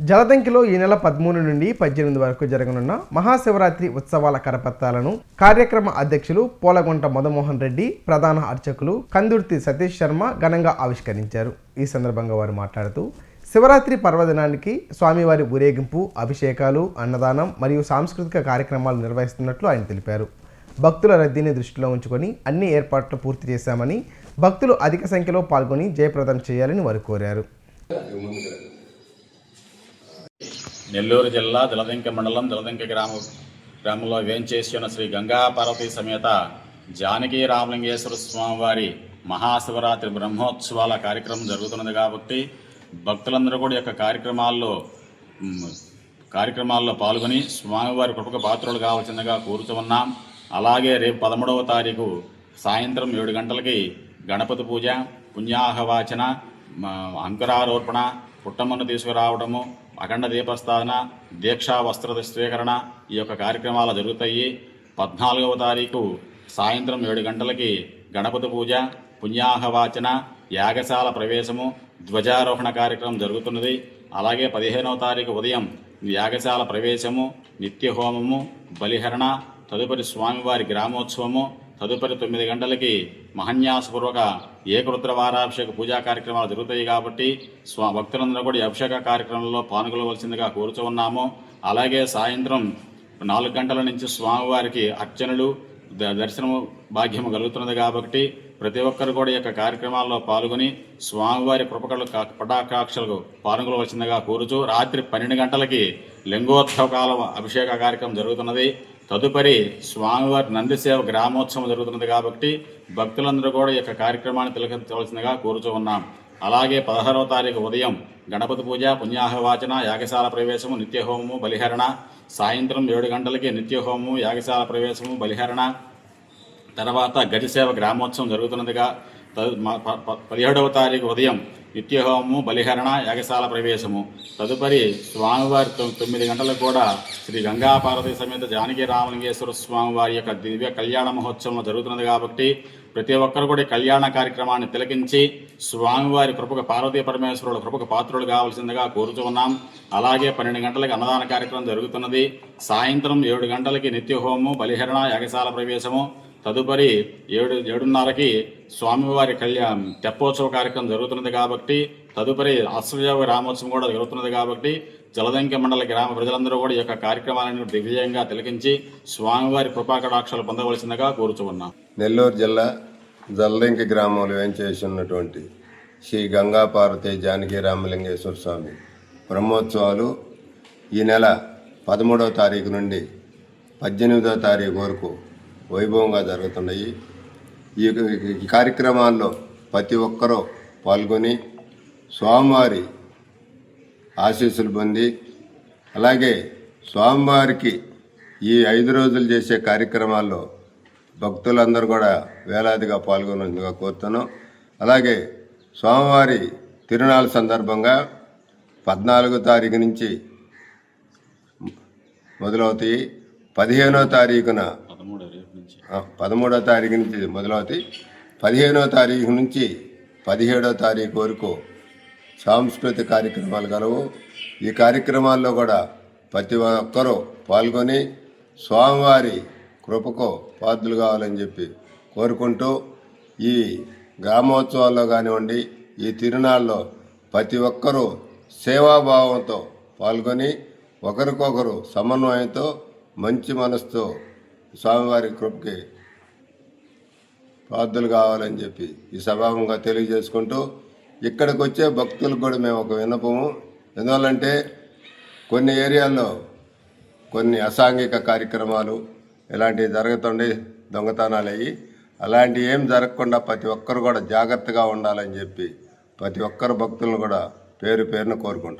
జలదంకిలో ఈ నెల పదమూడు నుండి పద్దెనిమిది వరకు జరగనున్న మహాశివరాత్రి ఉత్సవాల కరపత్రాలను కార్యక్రమ అధ్యక్షులు పోలగుంట మదమోహన్ రెడ్డి ప్రధాన అర్చకులు కందుర్తి సతీష్ శర్మ ఘనంగా ఆవిష్కరించారు. ఈ సందర్భంగా వారు మాట్లాడుతూ శివరాత్రి పర్వదినానికి స్వామివారి ఊరేగింపు అభిషేకాలు అన్నదానం మరియు సాంస్కృతిక కార్యక్రమాలు నిర్వహిస్తున్నట్లు ఆయన తెలిపారు. భక్తుల రద్దీని దృష్టిలో ఉంచుకొని అన్ని ఏర్పాట్లు పూర్తి చేశామని భక్తులు అధిక సంఖ్యలో పాల్గొని జయప్రదం చేయాలని వారు కోరారు. నెల్లూరు జిల్లా జలదంక మండలం జలదంక గ్రామ గ్రామంలో వేంచేసి ఉన్న శ్రీ గంగాపార్వతి సమేత జానకి రామలింగేశ్వర స్వామివారి మహాశివరాత్రి బ్రహ్మోత్సవాల కార్యక్రమం జరుగుతున్నది కాబట్టి భక్తులందరూ కూడా యొక్క కార్యక్రమాల్లో కార్యక్రమాల్లో పాల్గొని స్వామివారి కృపకు పాత్రలు కావాల్సిందిగా కోరుతున్నాం అలాగే రేపు పదమూడవ తారీఖు సాయంత్రం ఏడు గంటలకి గణపతి పూజ పుణ్యాహవాచన అంకురారోపణ పుట్టమ్మను తీసుకురావడము అఖండ దీపస్థాపన దీక్షా వస్త్ర స్వీకరణ ఈ యొక్క కార్యక్రమాలు జరుగుతాయి. పద్నాలుగవ తారీఖు సాయంత్రం ఏడు గంటలకి గణపతి పూజ పుణ్యాహవాచన యాగశాల ప్రవేశము ధ్వజారోహణ కార్యక్రమం జరుగుతున్నది. అలాగే పదిహేనవ తారీఖు ఉదయం యాగశాల ప్రవేశము నిత్య హోమము బలిహరణ తదుపరి స్వామివారి గ్రామోత్సవము తదుపరి తొమ్మిది గంటలకి మహన్యాసపూర్వక ఏకరుద్ర వారాభిషేక పూజా కార్యక్రమాలు జరుగుతాయి కాబట్టి స్వా భక్తులందరూ కూడా అభిషేక కార్యక్రమంలో పాల్గొనవలసిందిగా కోరుచూ ఉన్నాము. అలాగే సాయంత్రం నాలుగు గంటల నుంచి స్వామివారికి అర్చనలు ద- దర్శనము భాగ్యము కలుగుతున్నది కాబట్టి ప్రతి ఒక్కరు కూడా ఈ యొక్క కార్యక్రమాల్లో పాల్గొని స్వామివారి కృపకలు పటాకాక్షలకు పాల్గొనవలసిందిగా కోరుచూ రాత్రి పన్నెండు గంటలకి లింగోత్సవ కాలం అభిషేక కార్యక్రమం జరుగుతున్నది. తదుపరి స్వామివారి నందిసేవ గ్రామోత్సవం జరుగుతున్నది కాబట్టి భక్తులందరూ కూడా ఈ యొక్క కార్యక్రమాన్ని తిలకించవలసిందిగా కోరుచూ ఉన్నాం. అలాగే పదహారవ తారీఖు ఉదయం గణపతి పూజ పుణ్యాహవాచన యాగశాల ప్రవేశము నిత్యహోమము బలిహరణ సాయంత్రం ఏడు గంటలకి నిత్యహోమము యాగశాల ప్రవేశము బలిహరణ తర్వాత గజసేవ గ్రామోత్సవం జరుగుతున్నదిగా పదిహేడవ తారీఖు ఉదయం నిత్యహోమము బలిహరణ యాగశాల ప్రవేశము. తదుపరి స్వామివారి తొమ్మిది గంటలకు కూడా శ్రీ గంగాపార్వతి సమేత జానకి రామలింగేశ్వర స్వామివారి యొక్క దివ్య కళ్యాణ మహోత్సవం జరుగుతున్నది కాబట్టి ప్రతి ఒక్కరు కూడా కళ్యాణ కార్యక్రమాన్ని తిలకించి స్వామివారి కృపకు పార్వతీ పరమేశ్వరుడు కృపకు పాత్రుడు కావాల్సిందిగా కోరుతూ ఉన్నాం. అలాగే పన్నెండు గంటలకు అన్నదాన కార్యక్రమం జరుగుతున్నది. సాయంత్రం ఏడు గంటలకి నిత్యహోమము బలిహరణ యాగశాల ప్రవేశము. తదుపరి ఏడు ఏడున్నరకి స్వామివారి కళ్యాణ్ తెప్పోత్సవ కార్యక్రమం జరుగుతున్నది కాబట్టి తదుపరి అశ్వయోగ రామోత్సవం కూడా జరుగుతున్నది కాబట్టి జలదంక మండల గ్రామ ప్రజలందరూ కూడా ఈ యొక్క కార్యక్రమాలను దిగ్విజయంగా తిలకించి స్వామివారి కృపాకటాక్షలు పొందవలసిందిగా కోరుచున్నాం. నెల్లూరు జిల్లా జల్లంకి గ్రామంలో ఏం ఉన్నటువంటి శ్రీ గంగా పార్వతి జానకి రామలింగేశ్వర స్వామి బ్రహ్మోత్సవాలు ఈ నెల పదమూడవ తారీఖు నుండి పద్దెనిమిదవ తారీఖు వరకు వైభవంగా జరుగుతున్నాయి. ఈ కార్యక్రమాల్లో ప్రతి ఒక్కరూ పాల్గొని స్వామివారి ఆశీస్సులు పొంది అలాగే స్వామివారికి ఈ ఐదు రోజులు చేసే కార్యక్రమాల్లో భక్తులందరూ కూడా వేలాదిగా పాల్గొనేందుగా కోరుతున్నాం. అలాగే స్వామివారి తిరునాళ్ళ సందర్భంగా పద్నాలుగో తారీఖు నుంచి మొదలవుతాయి. పదిహేనో తారీఖున పదమూడు నుంచి. పదమూడో తారీఖు నుంచి మొదలవుతాయి. పదిహేనో తారీఖు నుంచి పదిహేడో తారీఖు వరకు సాంస్కృతిక కార్యక్రమాలు కలవు. ఈ కార్యక్రమాల్లో కూడా ప్రతి ఒక్కరూ పాల్గొని స్వామివారి కృపకు పాత్రలు కావాలని చెప్పి కోరుకుంటూ ఈ గ్రామోత్సవాల్లో కానివ్వండి ఈ తిరునాళ్ళలో ప్రతి ఒక్కరూ సేవాభావంతో పాల్గొని ఒకరికొకరు సమన్వయంతో మంచి మనసుతో స్వామివారి కృపకి పాదులు కావాలని చెప్పి ఈ సభాముగా తెలియజేసుకుంటూ ఇక్కడికి వచ్చే భక్తులకు కూడా మేము ఒక విన్నపము. ఎందువల్లంటే కొన్ని ఏరియాల్లో కొన్ని అసాంఘిక కార్యక్రమాలు ఇలాంటివి జరుగుతుండే దొంగతనాలు అయ్యి అలాంటివి ఏం జరగకుండా ప్రతి ఒక్కరు కూడా జాగ్రత్తగా ఉండాలని చెప్పి ప్రతి ఒక్కరు భక్తులను కూడా పేరు పేరున కోరుకుంటున్నాను